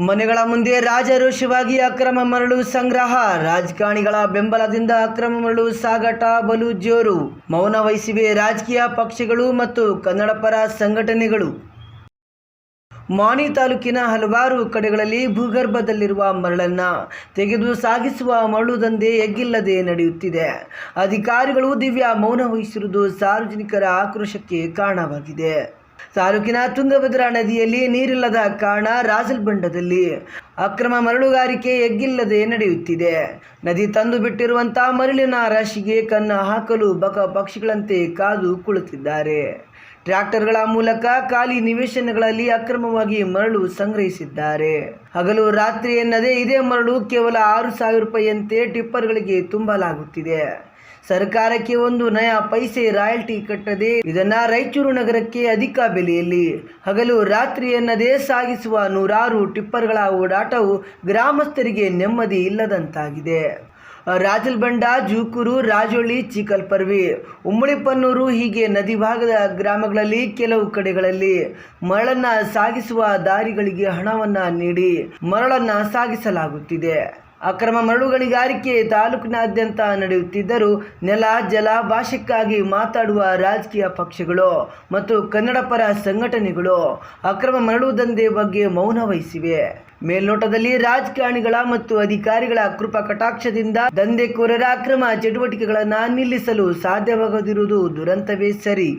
ಮನೆಗಳ ಮುಂದೆ ರಾಜರೋಷವಾಗಿ ಅಕ್ರಮ ಮರಳು ಸಂಗ್ರಹ ರಾಜಕಾರಣಿಗಳ ಬೆಂಬಲದಿಂದ ಅಕ್ರಮ ಮರಳು ಸಾಗಾಟ, ಬಲು ಜೋರು. ಮೌನ ವಹಿಸಿವೆ ರಾಜಕೀಯ ಪಕ್ಷಗಳು ಮತ್ತು ಕನ್ನಡಪರ ಸಂಘಟನೆಗಳು. ಮಾಣಿ ತಾಲೂಕಿನ ಹಲವಾರು ಕಡೆಗಳಲ್ಲಿ ಭೂಗರ್ಭದಲ್ಲಿರುವ ಮರಳನ್ನ ತೆಗೆದು ಸಾಗಿಸುವ ಮರಳು ದಂಧೆ ಎಗ್ಗಿಲ್ಲದೆ ನಡೆಯುತ್ತಿದೆ. ಅಧಿಕಾರಿಗಳು ದಿವ್ಯ ಮೌನ ವಹಿಸಿರುವುದು ಸಾರ್ವಜನಿಕರ ಆಕ್ರೋಶಕ್ಕೆ ಕಾರಣವಾಗಿದೆ. ತಾಲೂಕಿನ ತುಂಗಭದ್ರಾ ನದಿಯಲ್ಲಿ ನೀರಿಲ್ಲದ ಕಾರಣ ರಾಜಲ್ಬಂಡದಲ್ಲಿ ಅಕ್ರಮ ಮರಳುಗಾರಿಕೆ ಎಗ್ಗಿಲ್ಲದೆ ನಡೆಯುತ್ತಿದೆ. ನದಿ ತಂದು ಬಿಟ್ಟಿರುವಂತಹ ಮರಳಿನ ರಾಶಿಗೆ ಕನ್ನ ಹಾಕಲು ಬಕ ಪಕ್ಷಿಗಳಂತೆ ಕಾದು ಕುಳಿತಿದ್ದಾರೆ. ಟ್ರ್ಯಾಕ್ಟರ್ಗಳ ಮೂಲಕ ಖಾಲಿ ನಿವೇಶನಗಳಲ್ಲಿ ಅಕ್ರಮವಾಗಿ ಮರಳು ಸಂಗ್ರಹಿಸಿದ್ದಾರೆ. ಹಗಲು ರಾತ್ರಿ ಎನ್ನದೇ ಇದೇ ಮರಳು ಕೇವಲ ಆರು ಸಾವಿರ ರೂಪಾಯಿಯಂತೆ ಟಿಪ್ಪರ್ಗಳಿಗೆ ತುಂಬಲಾಗುತ್ತಿದೆ. ಸರ್ಕಾರಕ್ಕೆ ಒಂದು ನಯಾ ಪೈಸೆ ರಾಯಲ್ಟಿ ಕಟ್ಟದೆ ಇದನ್ನ ರಾಯಚೂರು ನಗರಕ್ಕೆ ಅಧಿಕ ಬೆಲೆಯಲ್ಲಿ ಹಗಲು ರಾತ್ರಿ ಎನ್ನದೇ ಸಾಗಿಸುವ ನೂರಾರು ಟಿಪ್ಪರ್ಗಳ ಓಡಾಟವು ಗ್ರಾಮಸ್ಥರಿಗೆ ನೆಮ್ಮದಿ ಇಲ್ಲದಂತಾಗಿದೆ. ರಾಜಲ್ಬಂಡ ಜೂಕೂರು, ರಾಜೊಳ್ಳಿ ಚಿಕಲ್ಪರ್ವಿ ಉಮ್ಮಳಿಪನ್ನೂರು ಹೀಗೆ ನದಿ ಭಾಗದ ಗ್ರಾಮಗಳಲ್ಲಿ ಕೆಲವು ಕಡೆಗಳಲ್ಲಿ ಮರಳನ್ನ ಸಾಗಿಸುವ ದಾರಿಗಳಿಗೆ ಹಣವನ್ನ ನೀಡಿ ಮರಳನ್ನ ಸಾಗಿಸಲಾಗುತ್ತಿದೆ. ಅಕ್ರಮ ಮರಳು ಗಣಿಗಾರಿಕೆ ತಾಲೂಕಿನಾದ್ಯಂತ ನಡೆಯುತ್ತಿದ್ದರೂ ನೆಲ, ಜಲ ಭಾಷೆಕ್ಕಾಗಿ ಮಾತಾಡುವ ರಾಜಕೀಯ ಪಕ್ಷಗಳು ಮತ್ತು ಕನ್ನಡ ಪರ ಸಂಘಟನೆಗಳು ಅಕ್ರಮ ಮರಳು ದಂಧೆ ಬಗ್ಗೆ ಮೌನ ವಹಿಸಿವೆ. ಮೇಲ್ನೋಟದಲ್ಲಿ ರಾಜಕಾರಣಿಗಳ ಮತ್ತು ಅಧಿಕಾರಿಗಳ ಕೃಪಾ ಕಟಾಕ್ಷದಿಂದ ದಂಧೆಕೋರರ ಅಕ್ರಮ ಚಟುವಟಿಕೆಗಳನ್ನು ನಿಲ್ಲಿಸಲು ಸಾಧ್ಯವಾಗದಿರುವುದು ದುರಂತವೇ ಸರಿ.